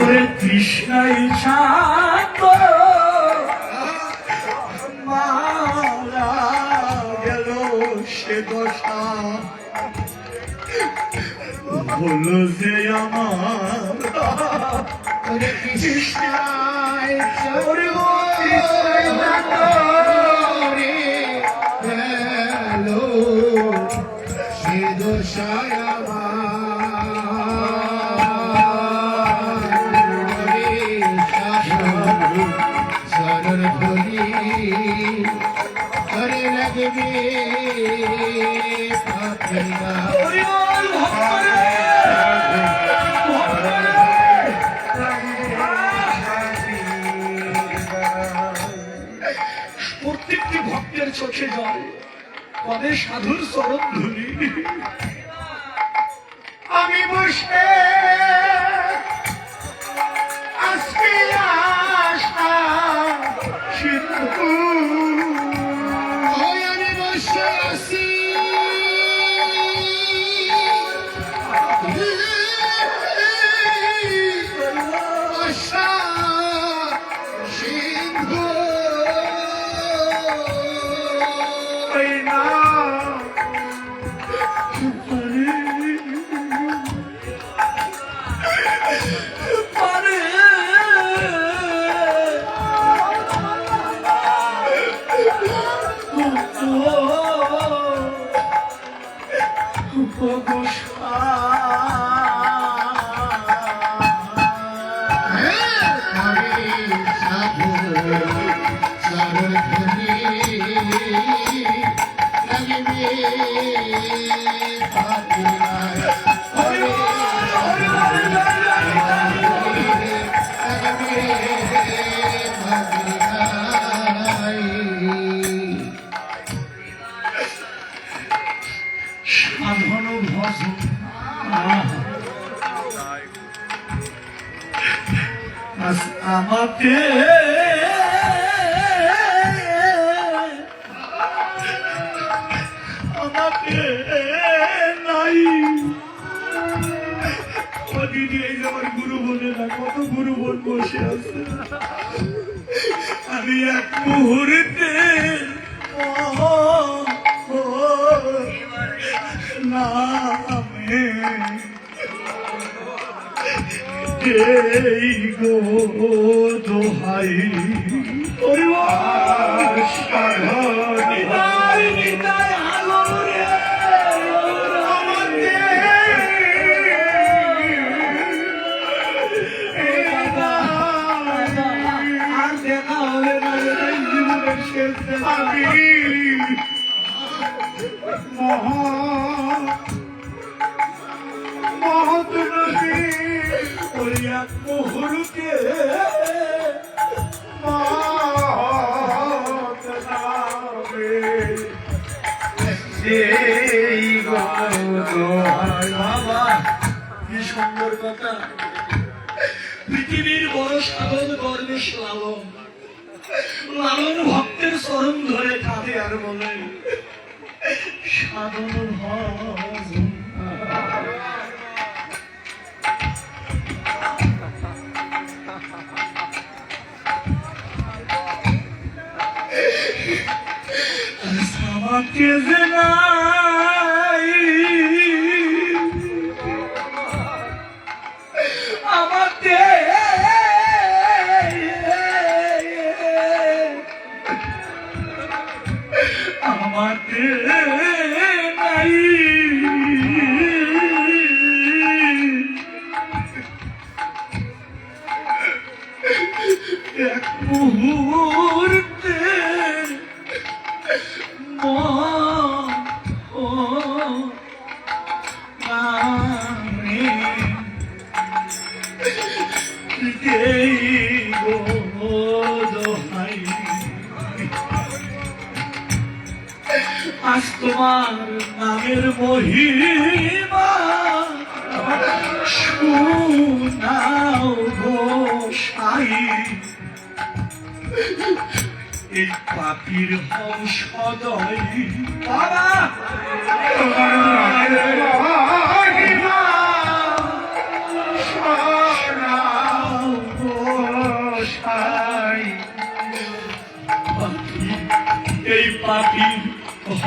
ওরে তৃষ্ণাই ছাত মারা গেল সে দশা। হলো যে আমার। ওরে কৃষ্ণায় ওরে গো, শরণ ধরি করে। প্রত্যেকটি ভক্তের চোখে জল পদে সাধুর চরণ ধরি আমি বসে আমি আমাকে আমাকে নাই। এই যে আমার গুরু না, কত গুরু বোন বসে আমি এক মুহূর্তে নামে এই গো দোহাই পরিবার সাধনী আর ওই এক মুহূর্তে কি কথা পৃথিবীর বড় সাধন গর্বে লালন লালন ভক্তের চরণ ধরে কাঁদে আর বলে, সাধন আমাকে যে নাই তোমার নামে মায়ের মহিমা। শুনাও গো সাই। এই পাপির হংসদয় বাবা। গো পাপি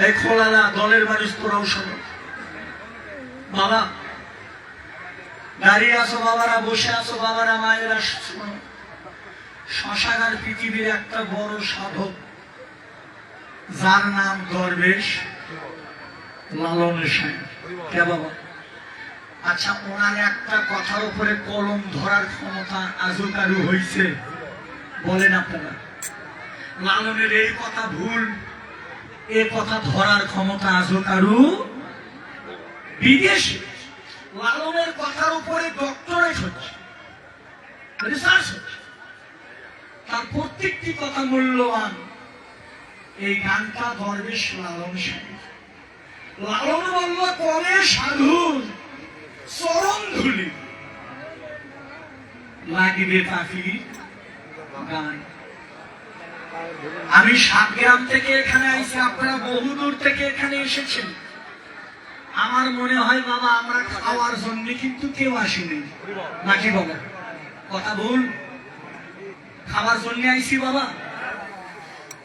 এই খোলালা দলের মানুষ তোরাও শোনো। বাবা দাঁড়িয়ে আসো বাবারা, বসে আসো বাবারা, মায়েরা শোনো। শ্মশানার পৃথিবীর একটা বড় সাধক, যার নাম দরবেশ লালন সাহেব কে বাবা? আচ্ছা ওনার একটা কথার উপরে কলম ধরার ক্ষমতা আজও কারু হয়েছে বলেন আপনারা। লালনের এই কথা ভুল এ কথা ধরার ক্ষমতা কারু? লালনের কথার উপরে ডক্টরেট হচ্ছে রিসার্চ হচ্ছে। তার প্রত্যেকটি কথা মূল্যবান। এই গানটা দরবেশ লালন সাহেব লালন বলল, কবে সাধুর চরণ ধুলি। লাগিবে পাখি গান। আমি সাতগ্রাম থেকে এখানে আইছি, আপনারা বহুদূর থেকে এখানে এসেছেন। আমার মনে হয়, বাবা, আমরা খাওয়ার জন্য কিন্তু কেউ আসিনি। নাকি বাবা কথা বল। খাবার জন্য আইছি, বাবা।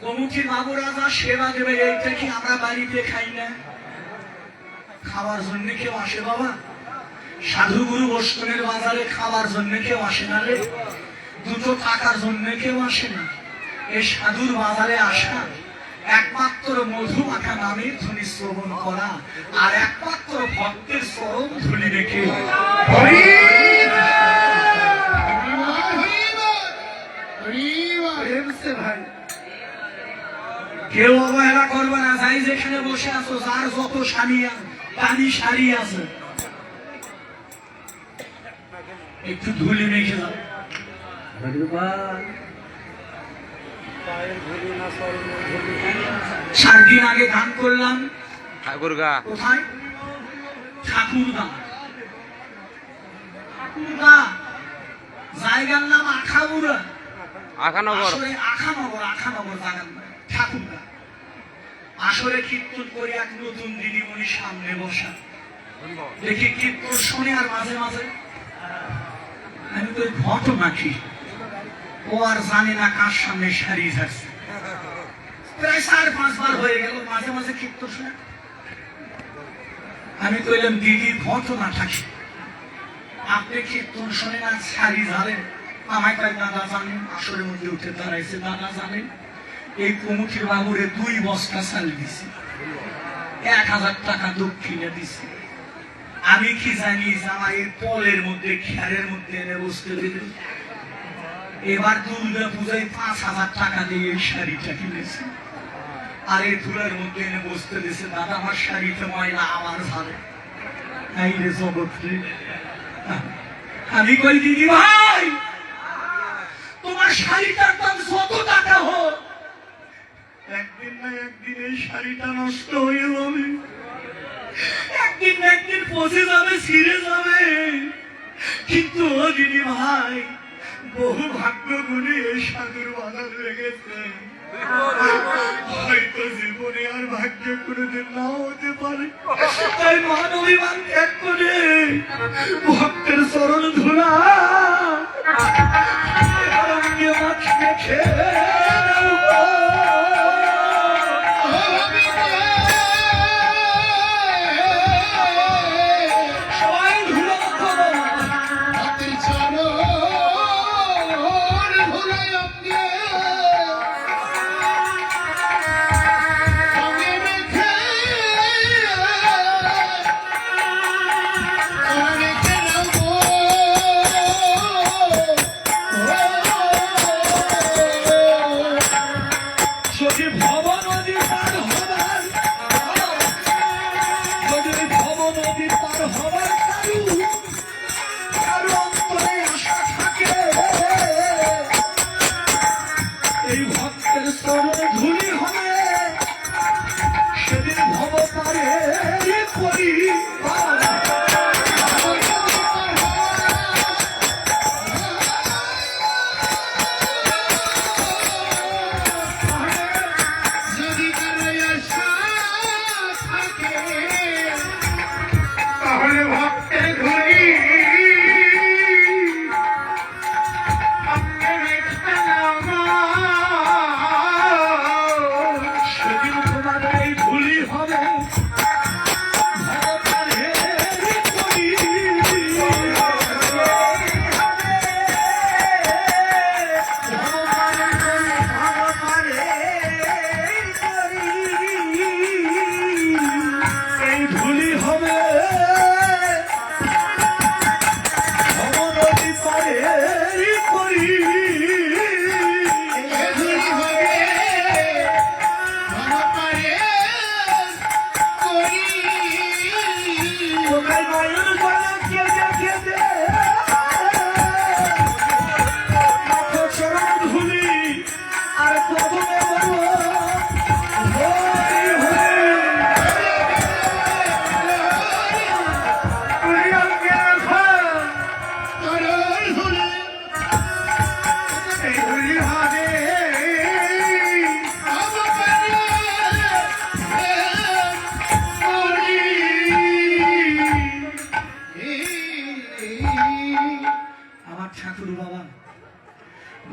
কমিটির বাবু রাজা, সেবা দেবে, এইটা কি আমরা বাড়িতে খাই না? খাওয়ার জন্য কেউ আসে, বাবা। সাধু গুরু বৈষ্ণবের বাজারে খাওয়ার জন্য কেউ আসে না রে। দুটো টাকার জন্য কেউ আসে না। এই সাধুর বাজারে আসা। একমাত্র মধু মাখা নামের ধ্বনি শ্রবণ করা আর একমাত্র ভক্তের চরম ধ্বনি রেখে। ভাই কেউ অবহেলা করবে না যাই যেখানে বসে আছো যার যত স্বামী দামি শাড়ি আছে। একটু ধুলি মেখে দাও। চার দিন আগে গান করলাম। ঠাকুরগা। কোথায়? ঠাকুরদা ঠাকুরদা জায়গার নাম আখাউড়া আখানগর। আসলে আখানগর আখানগর জায়গার নাম। ঠাকুরদা আসলে কীর্তন করে এক নতুন দিদিমণি সামনে বসা। দেখি কীর্তন শুনে আর মাঝে মাঝে। আমি তো ঘটনা কি ও আর জানে না কার সামনে সারি যাচ্ছে প্রায় চার পাঁচবার হয়ে গেল, মাঝে মাঝে কীর্তন শুনে। আমি কইলাম, দিদি ঘটনাটা কি আপনি কীর্তন শোনেন আর শাড়ি ঝালেন আমায় কয় দাদা জানেন আসরের মধ্যে উঠে দাঁড়াইছে। দাদা জানেন এই কমিটির বাবুরে দুই বস্তা চাল দিছি। এক হাজার টাকা দক্ষিণে দিছি। আমি কি জানি আমার এই পলের মধ্যে খেয়ারের মধ্যে এনে বসতে দিলেন? এবার দুর্গা পূজায় পাঁচ হাজার টাকা দিয়ে এই শাড়িটা কিনেছি। আর এই ধুলার মধ্যে এনে বসতে দিছে দাদা, আমার শাড়িতে ময়লা আমার ঝালে এই রে জগৎ রে আমি কই, দিদি ভাই, তোমার শাড়িটার দাম যত টাকা হোক একদিন না একদিন এই শাড়িটা নষ্ট হয়ে যাবে। একদিন একদিন পচে যাবে, ছিঁড়ে যাবে। কিন্তু ও, দিদি ভাই বহু ভাগ্য গুলি এই সাধুর বাজার লেগেছে। হয়তো জীবনে আর ভাগ্য কোনোদিন না হতে পারে। তাই মান অভিমান ত্যাগ করে ভক্তের চরণ ধুলা খেয়ে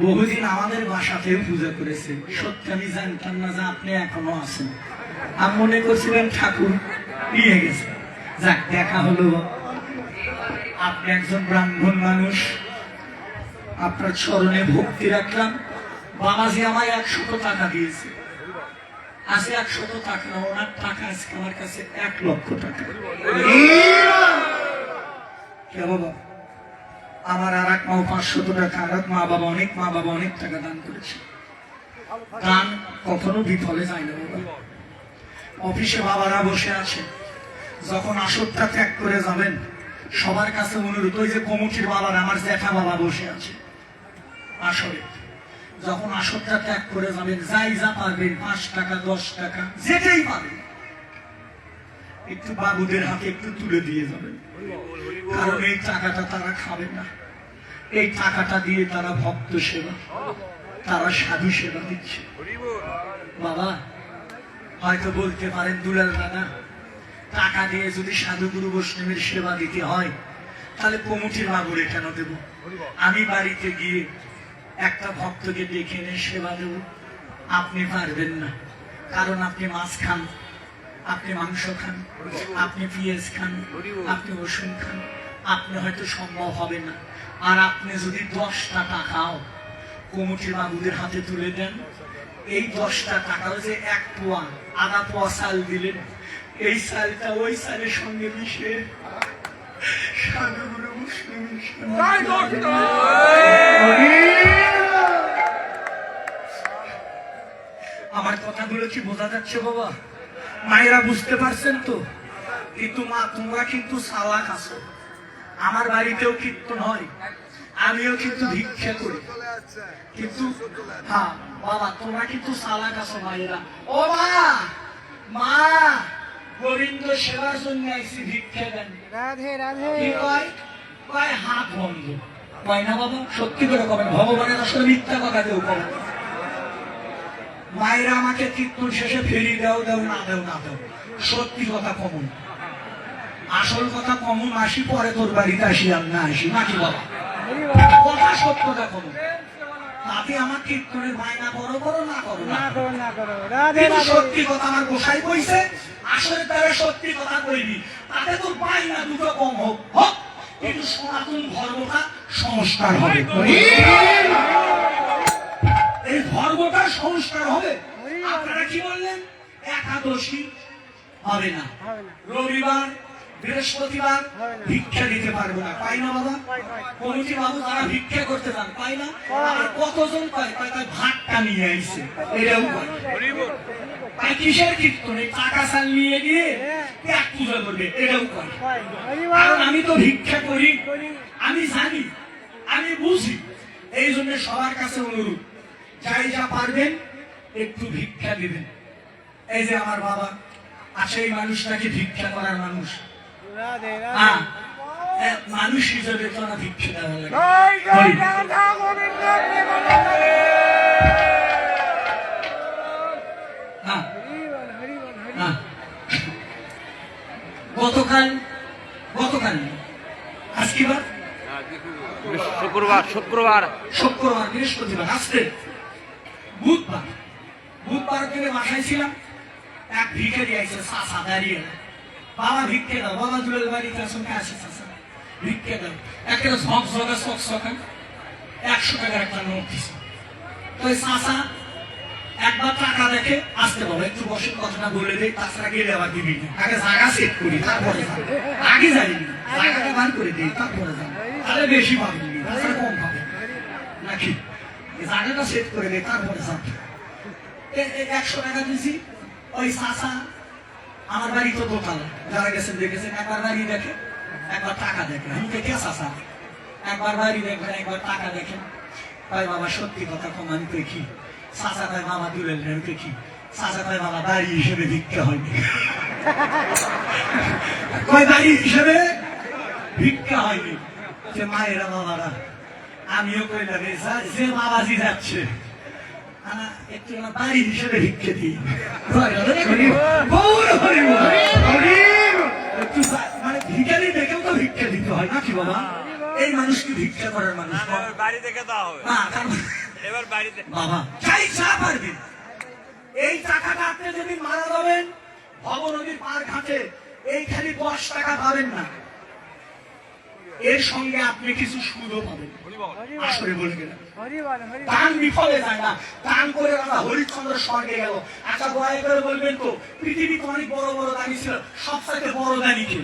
বহুদিন আমাদের বাসাতেও পূজা করেছে। সত্যি আমি জানতাম না যে আপনি এখনও আছেন। আমি মনে করছিলেন ঠাকুর নিয়ে গেছে। যাক দেখা হলো। আপনি একজন ব্রাহ্মণ মানুষ। আপনার চরণে ভক্তি রাখলাম। বাবাজি আমায় একশত টাকা দিয়েছে। আজকে একশত টাকা ওনার টাকা আজকে আমার কাছে এক লক্ষ টাকা। কে বাবা? আমার আর এক মাও পাঁচশত টাকা আর এক মা বাবা অনেক, মা বাবা অনেক টাকা দান করেছে। দান কখনো বিফলে যায় না বাবা। অফিসে বাবারা বসে আছে। যখন আসরটা ত্যাগ করে যাবেন, সবার কাছে অনুরোধ, ওই যে কমিটির বাবার, আমার জ্যাঠা বাবা বসে আছে। আসরে, যখন আসরটা ত্যাগ করে যাবেন, যাই যা পারবেন, পাঁচ টাকা, দশ টাকা, যেটাই পাবেন একটু বাবুদের হাতে একটু তুলে দিয়ে যাবেন। কারণ এই টাকাটা তারা খাবে না। এই টাকাটা দিয়ে তারা ভক্ত সেবা, তারা সাধু সেবা দিচ্ছে। বাবা, হয়তো বলতে পারেন, দুলাল দাদা টাকা দিয়ে যদি সাধু গুরু বৈষ্ণবের সেবা দিতে হয়, তাহলে কমিটির বাবুরে কেন দেব? আমি বাড়িতে গিয়ে একটা ভক্তকে ডেকে এনে সেবা দেব। আপনি পারবেন না, কারণ আপনি মাছ খান আপনি মাংস খান আপনি পেঁয়াজ খান আপনি রসুন খান আপনি হয়তো সম্ভব হবে না। আর আপনি যদি দশটা টাকাও কমিটির বাবুদের হাতে তুলে দেন এই দশটা টাকাও যে এক পোয়া আধা পোয়া চাল দিলেন এই চালটা ওই চালের সঙ্গে মিশে সাধুগুরু আমার কথাগুলো কি বোঝা যাচ্ছে বাবা? মায়েরা বুঝতে পারছেন তো? কিন্তু মা তোমরা কিন্তু সালাক আছো। আমার বাড়িতেও কীর্তন হয় আমিও কিন্তু ভিক্ষা করি। কিন্তু হ্যাঁ বাবা তোমরা কিন্তু সালাক আছো মায়েরা। ও মা! মা! গোবিন্দ সেবার জন্য আইসি ভিক্ষা দেন। রাধে রাধে। কি কয় কয় হাত বন্ধ। কয় না বাবা? সত্যি করে কবেন? ভগবানের আসলে মিথ্যা কথা কেউ কবেন মায়েরা আমাকে কীর্তন শেষে ফেরি দাও দাও না দাও না দাও। সত্যি কথা কমন আসল কথা কমন আসি পরে তোর বাড়িতে আসি আর না আসি। নাকি বাবা কথা সত্যটা কমন তাতে আমার কীর্তনের মায়না করো করো না করো করো। সত্যি কথা আমার গোসাই কইছে আসলে তারা সত্যি কথা কইবি তাতে তোর পাই না দুটো কম হোক হোক। কিন্তু সনাতন ধর্মটা সংস্কার হবে। ধর্মটা সংস্কার হবে। আপনারা কি বললেন? একাদশী হবে না। রবিবার বৃহস্পতিবার ভিক্ষা দিতে পারব না। পাই না বাবা? কমিটি বাবু তারা ভিক্ষা করতে যান পাই না? আর কতজন পায়? কয় তাই ভাতটা নিয়ে আইছে। এটাও পায়। তাই কিসের কীর্তন? এই টাকা চাল নিয়ে গিয়ে এক পূজা করবে। এটাও করে কারণ আমি তো ভিক্ষা করি। আমি জানি। আমি বুঝি। এই জন্য সবার কাছে অনুরোধ। যাই যা পারবেন একটু ভিক্ষা দিবেন। এই যে আমার বাবা আছে এই মানুষটাকে ভিক্ষা করার মানুষ। হ্যাঁ মানুষ হিসেবে তো না ভিক্ষা দেওয়া লাগে হরি। গতকাল গতকাল আজকে বার শুক্রবার শুক্রবার। শুক্রবার বৃহস্পতিবার আজকে? বুধবার বুধবার থেকে বাসায় ছিলাম এক ভিখারি আইসে সাসা দাঁড়িয়ে। বাবা ভিক্ষে দাও, বাবা দুলের বাড়িতে আসুন আসে সাসা ভিক্ষে দাও। একটা ঝক ঝকা চক সকাল একশো টাকার একটা নোট দিছে। তো ওই সাসা একবার টাকা দেখে আসতে বলো, একটু বসে কথাটা বলে দেয় তাছাড়া গেলে আবার দিবি। আগে জায়গা সেট করি, তারপরে। আগে যাই জায়গাটা বার করে দিই, তারপরে যাব। তাহলে বেশি পাবি তাছাড়া কম পাবে নাকি? এই জায়গাটা সেট করে দিই তারপরে যাব একশো টাকা দিছি। ওই সাসা আমার বাড়ি তো দোতলা। যারা গেছেন, দেখেছেন, একবার বাড়ি দেখে, একবার টাকা দেখে। আমি কে সাসা একবার বাড়ি দেখবেন, একবার টাকা দেখেন। তাই বাবা, সত্যি কথা কম, আমি দেখি সাসা ভাই মামা দূরের আমি দেখি সাসা ভাই মামা বাড়ি হিসেবে ভিক্ষা হয়নি। কয়, বাড়ি হিসেবে ভিক্ষা হয়নি। যে মায়েরা, বাবারা আমিও কইলাম "এ যা- যে বাবাজি যাচ্ছে একটু বাড়ি হিসেবে ভিক্ষে দিই। মানে ভিখারি দেখেও তো ভিক্ষা দিতে হয় নাকি বাবা? এই মানুষ কি ভিক্ষা করার মানুষ বাড়ি এবার বাড়িতে বাবা চাই চা এই টাকাটা আপনি যদি মারা যাবেন ভব নদীর পার ঘাটে এই খালি দশ টাকা পাবেন না। এর সঙ্গে আপনি কিছু সুদও পাবেন। আসলে বলে গেলেন দান বিফলে যায় না। দান করে আমরা হরিশ্চন্দ্র স্বর্গে গেল। আচ্ছা দয়া করে বলবেন তো পৃথিবীতে অনেক বড় বড় দানি ছিল সবচাইতে বড় দানি কে?